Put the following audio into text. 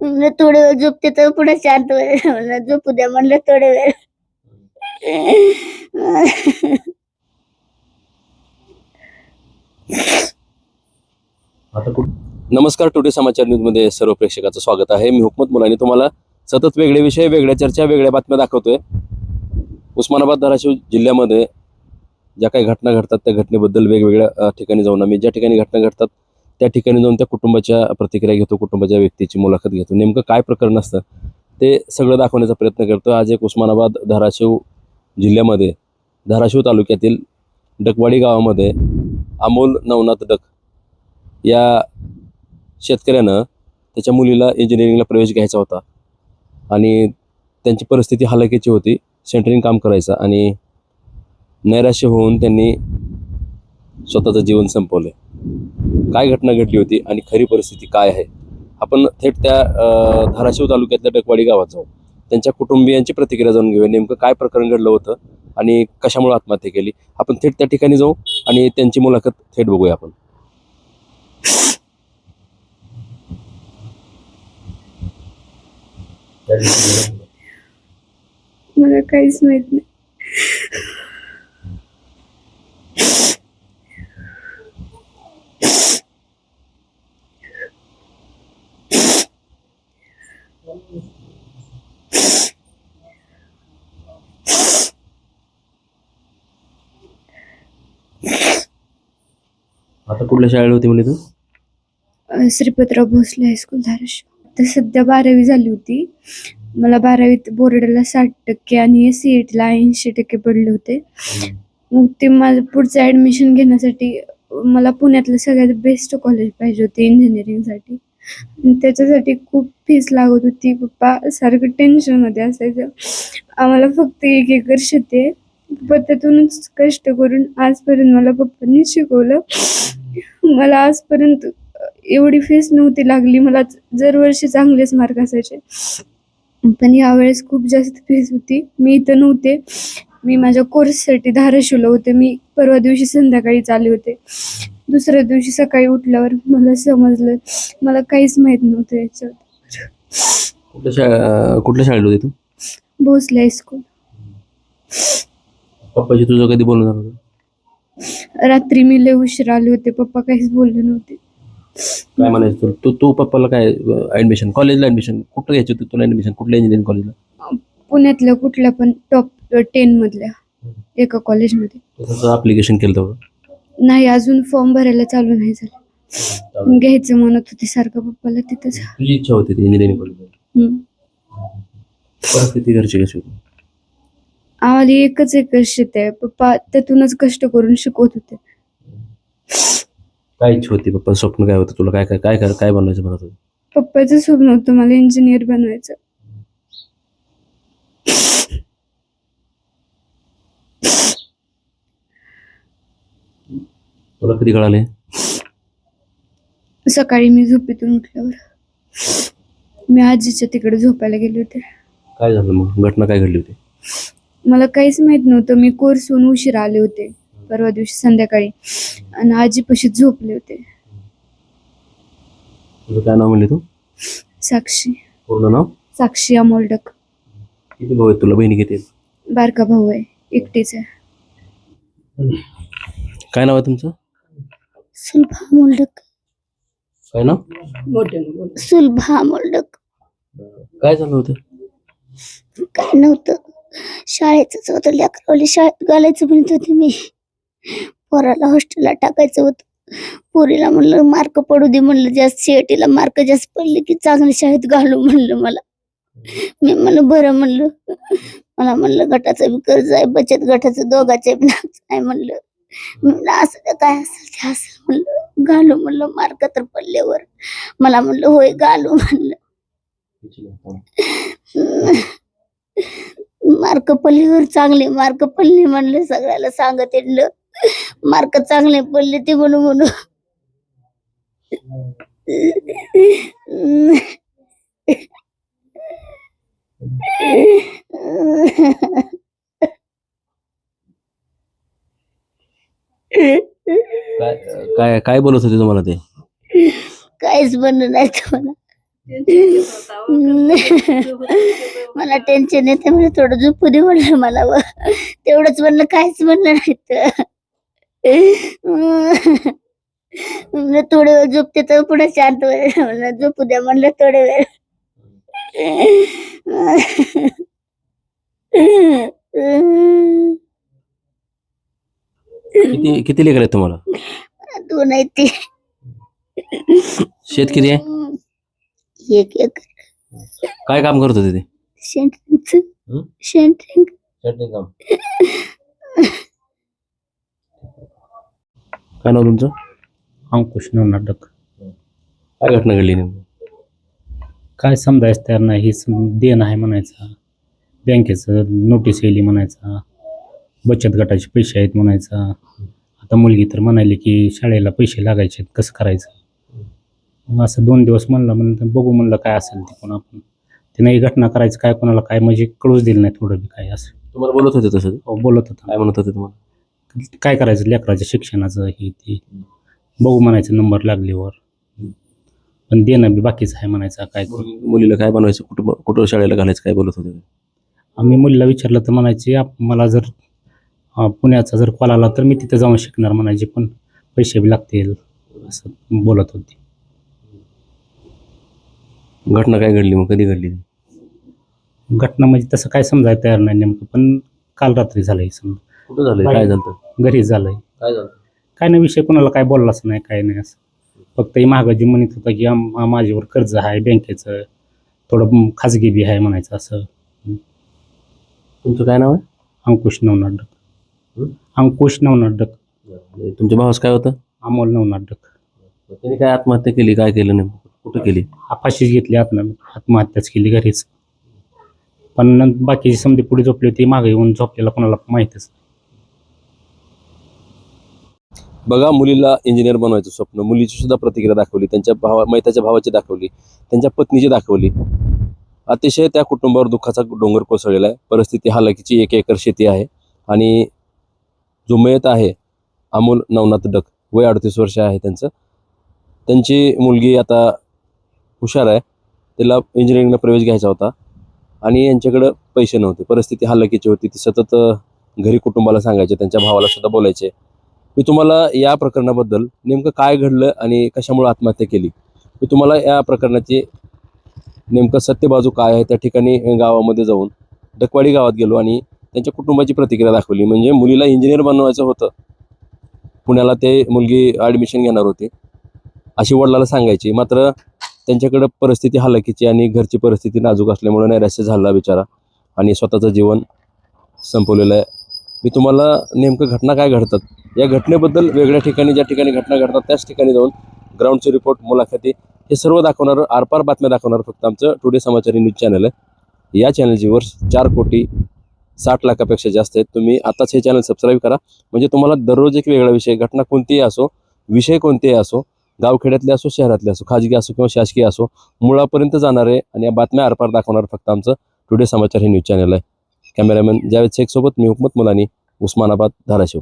म्हणलं थोडे वेळ झोपते तर पुन्हा शांत म्हणलं झोपू द्या म्हणलं थोडे वेळ. नमस्कार टुडे समाचार न्यूजमध्ये सर्व प्रेक्षकाचं स्वागत आहे. मी हुकमत मुलानी तुम्हाला सतत वेगळे विषय वेगळ्या चर्चा वेगळ्या बातम्या दाखवतोय. उस्मानाबाद धाराशिव जिल्ह्यामध्ये ज्या काही घटना घडतात त्या घटनेबद्दल वेगवेगळ्या ठिकाणी जाऊन आम्ही ज्या ठिकाणी घटना घडतात त्या ठिकाणी जाऊन त्या कुटुंबाच्या प्रतिक्रिया घेतो कुटुंबाच्या व्यक्तीची मुलाखत घेतो. नेमकं काय प्रकरण असतं ते सगळं दाखवण्याचा प्रयत्न करतो. आज एक उस्मानाबाद धाराशिव जिल्ह्यामध्ये धाराशिव तालुक्यातील डकवाडी गावामध्ये अमोल नवनाथ डक या शेतकऱ्यानं त्याच्या मुलीला इंजिनिअरिंगला प्रवेश घ्यायचा होता आणि त्यांची परिस्थिती हलाखीची होती. सेंटरिंग काम करायचं आणि नैराश्य होऊन त्यांनी स्वतःचं जीवन संपवले काय घटना घडली होती आणि खरी परिस्थिती काय आहे? आपण थेट त्या धाराशिव तालुक्यातल्या डकवाडी गावात जाऊ. त्यांच्या कुटुंबियांची प्रतिक्रिया जाणून घेऊया. नेमकं काय प्रकरण घडलं होतं आणि कशामुळे आत्महत्या केली? आपण थेट त्या ठिकाणी जाऊ आणि त्यांची मुलाखत थेट बघूया आपण. मला काहीच माहीत नाही. आता कुठल्या शाळेला होती म्हणजे तू? Shripatrao Bhosale high school Dharashiv. तर सध्या बारावी झाली होती. मला बारावीत बोर्डाला साठ टक्के आणि सी ई टीला ऐंशी टक्के पडले होते. मग ते माझं पुढचं ॲडमिशन घेण्यासाठी मला पुण्यातलं सगळ्यात बेस्ट कॉलेज पाहिजे होते इंजिनिअरिंगसाठी आणि त्याच्यासाठी खूप फीस लागत होती. पप्पा सारखं टेन्शनमध्ये असायचं. आम्हाला फक्त एक एकर शेती आहे. पप्पा त्यातूनच कष्ट करून आजपर्यंत मला पप्पांनी शिकवलं. मला आजपर्यंत एवढी फीस नव्हती लागली. मला दरवर्षी चांगलेच मार्क असायचे. पण यावेळेस खूप जास्त फीस होती. मी इथं नव्हते. मी माझ्या कोर्ससाठी धाराशिवला होते. मी परवा दिवशी संध्याकाळी आले होते. दुसऱ्या दिवशी सकाळी उठल्यावर मला समजलं मला काहीच माहीत नव्हतं याच्यात कुठल्या शाळा कुठल्या शाळेला होती तू? भोसले हायस्कूल पप्पाशी तुझं कधी बोलणं झालं? रात्री मी लय उशीर आले होते. पप्पा काहीच बोलले नव्हते. काय म्हणायचं तुला? तू तू पप्पाला काय ऍडमिशन कॉलेजला ऍडमिशन कुठं घ्यायची होती? तुला ऍडमिशन कुठल्या इंजिनिअरिंग कॉलेजला पुण्यातल्या कुठल्या पण टॉप टेन मधल्या एका कॉलेजमध्ये तसं अप्लिकेशन केलं होतं नाही अजून फॉर्म भरायला चालू नाही झालं. घ्यायचं म्हणत होते सारखं पप्पाला तिथंच. तुझी इच्छा होती इंजिनिअरिंग हम्म. परिस्थिती घरची कशी होती? आम्हाला एकच एक शेत आहे. पप्पा त्यातूनच कष्ट करून शिकवत होते. काय इच्छा होती पप्पा? स्वप्न काय होतं तुला? काय काय काय काय काय बनवायचं म्हणत होतं पप्पाचं स्वप्न होतं मला इंजिनियर बनवायचं. तुला कधी कळाले? सकाळी मी झोपेतून उठल्यावर. मी आजीच्या तिकडे झोपायला गेले होते. काय झालं मग? घटना काय घडली होती? मला काहीच माहीत नव्हतं. मी कोर्सहून उशिरा आले होते. परवा दिवशी संध्याकाळी. आणि आजीपाशी झोपले होते. तुझं काय नाव म्हणले तू? साक्षी. पूर्ण नाव? साक्षी अमोलडक. किती भाऊ आहेत तुला? बहिणी किती आहेत? बारका भाऊ आहे. एकटीच आहे. काय नाव आहे तुमचं? सुलभा मोल्डक काय नाव? सुलभा मोल्डक काय झालं होतं? काय नव्हतं. शाळेतच होतं लेकरावली शाळेत घालायचं म्हणत होते मी. पोराला हॉस्टेलला टाकायचं होतं. पोरीला म्हणलं मार्क पडू दे म्हणलं जास्त सीएटीला मार्क जास्त पडले की चांगल्या शाळेत घालू म्हणलं मला. मी म्हणलं बरं म्हणलं. मला म्हणलं गटाचं बी कर्ज आहे बचत गटाचं दोघाचे बी नाच आहे म्हणलं. म्हणलं असं काय असेल ते असेल म्हणलं. घालू म्हणलं मार्क तर पडल्यावर. मला म्हणलं होय घालू म्हणलं. मार्क पडल्यावर चांगले मार्क पडले म्हणलं सगळ्याला सांगत येणलं मार्क चांगले पडले ते म्हणून काय काय काय बोलत होते तुम्हाला ते? काहीच बनलं नाही तुम्हाला. मला टेन्शन येते म्हणजे थोडं झोपू दे म्हणलं मला व. तेवढंच म्हणलं काहीच म्हणलं नाही तर. थोडे वेळ झोपते तर पुढे शांत. म्हणलं झोपू द्या म्हणलं थोडे वेळ. किती किती लेकर तुम्हाला? दोन आहेत ते. शेत किती आहे? एक एक काय काम करत होते ते? सेंटरिंगच? सेंटरिंग काम. काय नाव तुमचं? अंकुश नाटक काय घटना घडली नेमकी? काय समजायचं तयार नाही हे सम- देणं आहे म्हणायचा. बँकेचं नोटीस येली म्हणायचा. बचत गटाचे पैसे आहेत म्हणायचा. आता मुलगी तर म्हणाली की शाळेला पैसे लागायचे आहेत, कसं करायचं? मग असं दोन दिवस म्हणलं म्हणलं बघू म्हणलं काय असेल ते पण आपण. त्यानं ही घटना करायचं काय कोणाला काय म्हणजे कळूच दिलं नाही थोडं बी काय असं. तुम्हाला बोलत होते तसं? ते? अहो, बोलत होता. काय म्हणत होते तुम्हाला? काय करायचं लेकराच्या शिक्षणाचं हे ते. बघू म्हणायचं नंबर लागल्यावर. पण देणं बी बाकीचं आहे म्हणायचं काय करू. मुली- मुलीला काय बनवायचं कुठं कुठं शाळेला घालायचं काय बोलत होते आम्ही मुलीला विचारलं तर म्हणायचे "आप- मला जर अं, पुण्याचा जर कॉल आला तर मी तिथे जाऊन शिकणार म्हणायचे पण पैसे बी लागतील असं बोलत होती. घटना काय घडली मग? कधी घडली घटना म्हणजे तसं काय समजायला तयार नाही नेमकं पण काल रात्री झालं हे समजा. कुठं झालं काय झालं घरी झालंय. काय झालं? काय नाही विषय कोणाला काय बोललाच नाही काय नाही असं. फक्त ही मागं जी म्हणत होता की आम- माझ्यावर कर्ज आहे बँकेचं थोडं म- खाजगी बी आहे म्हणायचं असं. तुमचं काय नाव आहे? अंकुश नवनाटक हं? अंकुश नवनाटक आणि तुमच्या भावास काय होतं? अमोल नवनाटक त्यांनी काय आत्महत्या केली काय केलं नेमकं? कुठं केली फाशीच घेतली आत्म आत्महत्याच केली घरीच. पण बाकीची समधी पुढे झोपली होती मागे येऊन झोपलेला कोणाला माहितच बघा मुलीला इंजिनियर बनवायचं स्वप्न. मुलीची सुद्धा प्रतिक्रिया दाखवली त्यांच्या भावा मैताच्या भावाची दाखवली त्यांच्या पत्नीची दाखवली. अतिशय त्या कुटुंबावर दुःखाचा डोंगर कोसळलेला आहे. परिस्थिती हालाकीची एक एकर शेती आहे. आणि जो मयत आहे अमोल नवनाथ डक वय अडतीस वर्ष आहे त्यांचं. त्यांची मुलगी आता हुशार आहे. त्याला इंजिनिअरिंगला प्रवेश घ्यायचा होता. आणि यांच्याकडं पैसे नव्हते. परिस्थिती हलकीची होती. ती सतत घरी कुटुंबाला सांगायचे. त्यांच्या भावाला सुद्धा बोलायचे. मी तुम्हाला या प्रकरणाबद्दल नेमकं काय घडलं आणि कशामुळे आत्महत्या केली? मी तुम्हाला या प्रकरणाची नेमकं सत्य बाजू काय आहे त्या ठिकाणी गावामध्ये जाऊन डकवाडी गावात गेलो आणि त्यांच्या कुटुंबाची प्रतिक्रिया दाखवली. म्हणजे मुलीला इंजिनियर बनवायचं होतं. पुण्याला ते मुलगी ॲडमिशन घेणार होती. अशी वडिलाला सांगायची. मात्र त्यांच्याकडं परिस्थिती हालाकीची आणि घरची परिस्थिती नाजूक असल्यामुळे नैराश्य झाला बिचारा. आणि स्वतःचं जीवन संपवलेलं आहे. मी तुम्हाला नेमकं घटना काय घडतात? या घटनेबद्दल वेगळ्या ठिकाणी ज्या ठिकाणी घटना घडतात त्याच ठिकाणी जाऊन ग्राउंडचे रिपोर्ट मुलाखती हे सर्व दाखवणारं आरपार बातम्या दाखवणारं फक्त आमचं टुडे समाचारी न्यूज चॅनल आहे. या चॅनलची वर्ष चार कोटी साठ लाखापेक्षा जास्त आहेत. तुम्ही आताच हे चॅनल सबस्क्राईब करा. म्हणजे तुम्हाला दररोज एक वेगळा विषय घटना कोणतीही असो विषय कोणतेही असो गावखेड्यातले असो शहरातले असो खाजगी असो किंवा शासकीय असो मुळापर्यंत जाणारे आणि या बातम्या आरपार दाखवणार फक्त आमचं टुडे समाचार हे न्यूज चॅनल आहे. कॅमेरामॅन जावेद शेख सोबत मी हुकमत मुलानी उस्मानाबाद धाराशिव.